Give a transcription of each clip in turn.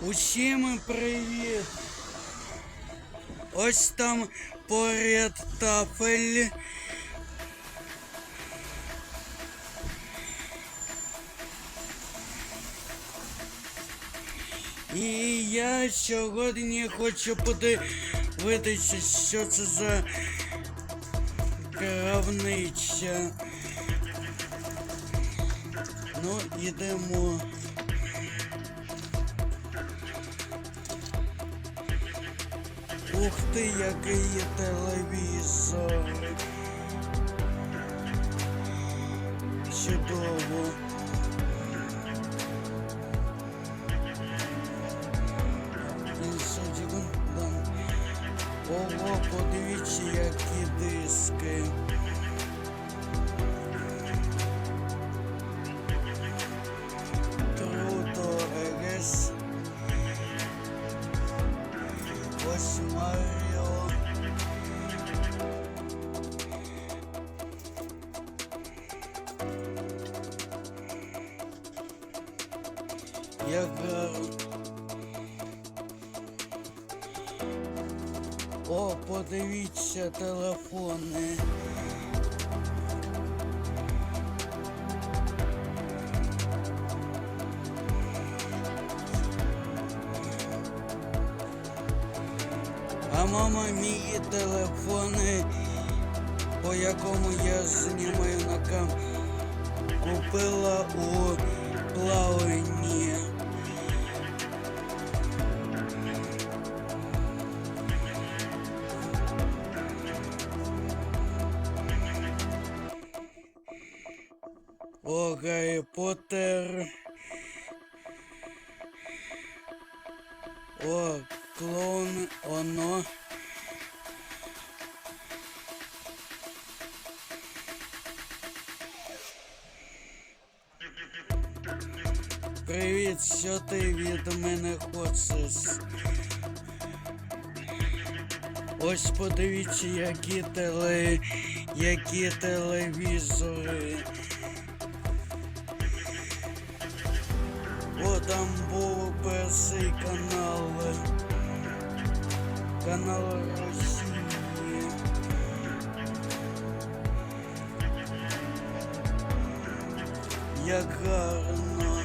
Усім привіт! Ось там поряд тафель. І я сьогодні хочу подивитися, що це за крамниця. Ну, ідемо. Ух ти, який є телевізор. Чудово. Ого, подивіться, які диски. Як. О, подивіться телефони. Мама мій телефони, по якому я знімаю на кам, купила у плаванні. О, Гаррі Поттер. О, клоун, оно. Привіт, що ти від мене хочеш? Ось подивіться, які теле, які телевізори. О, там був перший канал. Канал Росії. Як гарно.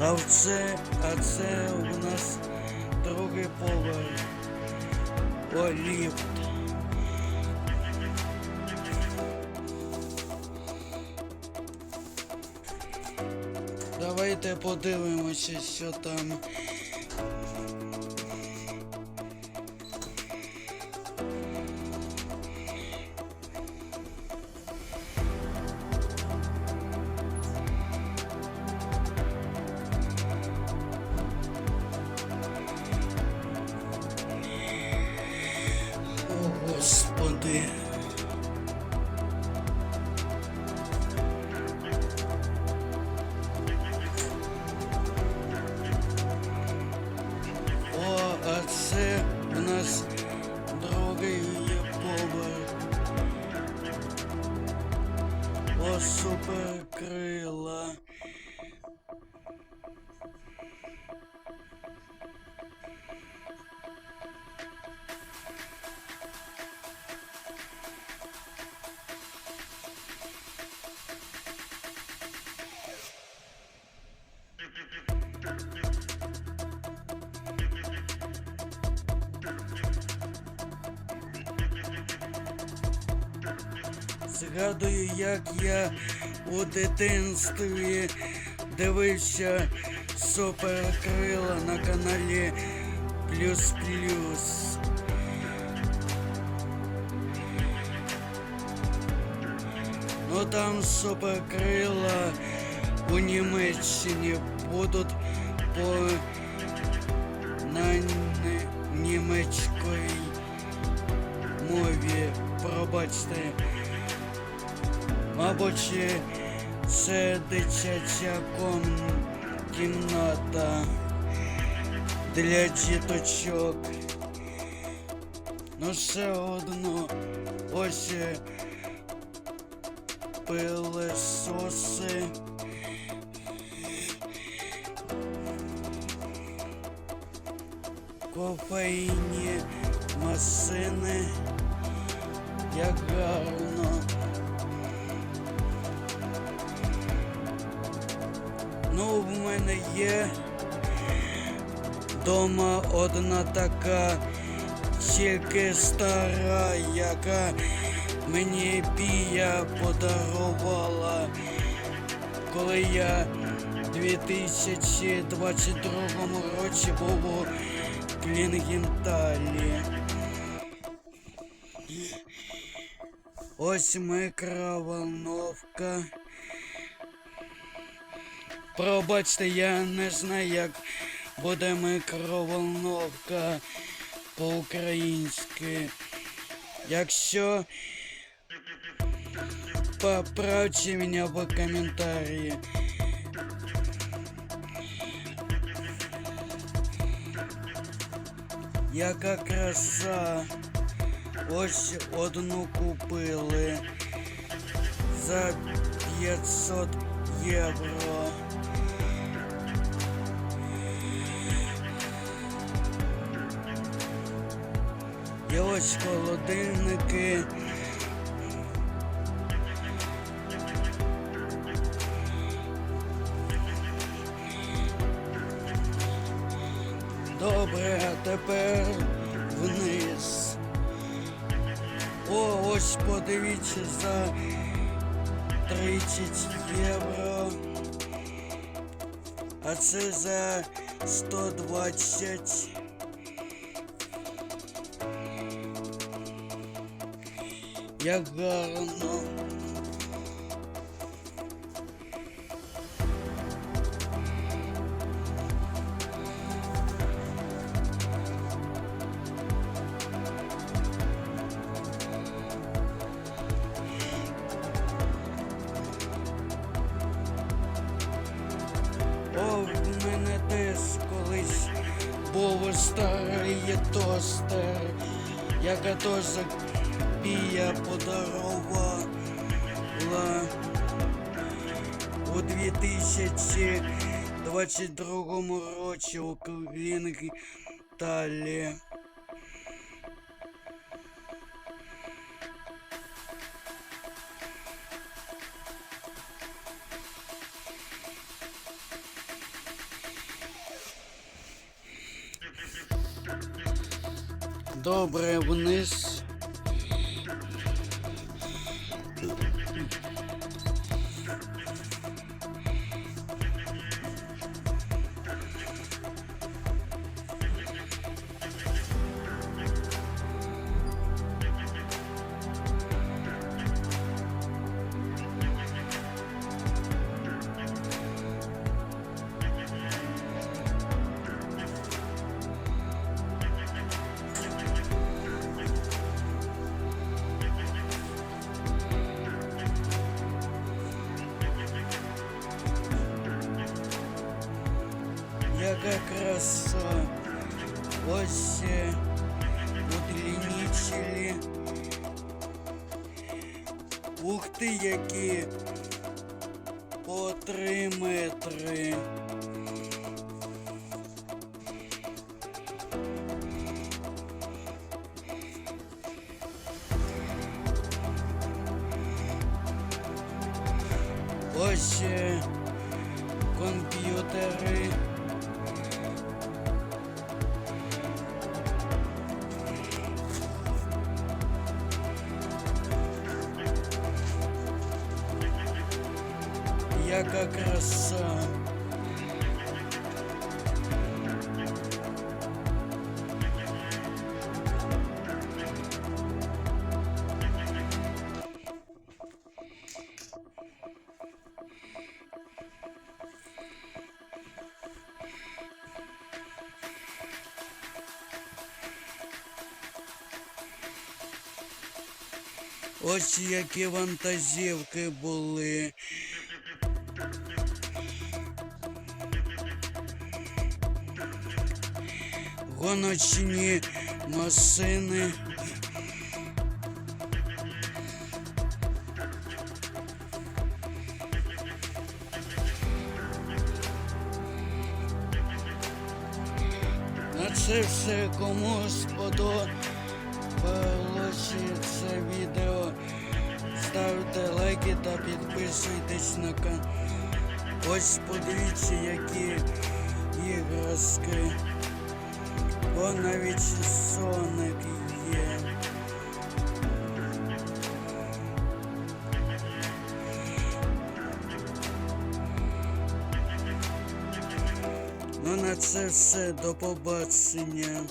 А це, а це у нас другий поверх. О, ліфт. Давайте подивимося, що там. Господи. Суперкрила. Згадую, як я у дитинстві дивився суперкрила на каналі Плюс Плюс. Ну там суперкрила у Німеччині будуть по на німецькій мові. Пробачте. Мабуть, це дитяча кімната для діточок. Ну все одно ось е, пилесоси. Кофейні масини. Як гарно. Мене є дома одна така, тільки стара, яка мені пія подарувала, коли я у 2022 році був у Клінгенталі. Ось микроволновка. Пробачте, я не знаю, як буде микроволновка по-українськи. Якщо поправьте меня в комментарии. Яка краса. Ось одну купили за 500 євро. І ось холодильники. Добре, а тепер вниз. О, ось подивіться за 30 євро. А це за 120. Як гарно. О, в мене теж колись був старий тостер, яка теж пія подарувала у 2022 році у Клінгталі. Добре, вниз. Яка краса. Ось е. Ух ти, які по три метри. Ось комп'ютери. Яка краса. Ось які вантазівки були. Гоночні масини, На це все комусь сподобалося це відео. Ставте лайки та підписуйтесь на канал. Ось подивіться, які іграшки. О, навіть соник є. Ну на це все. До побачення.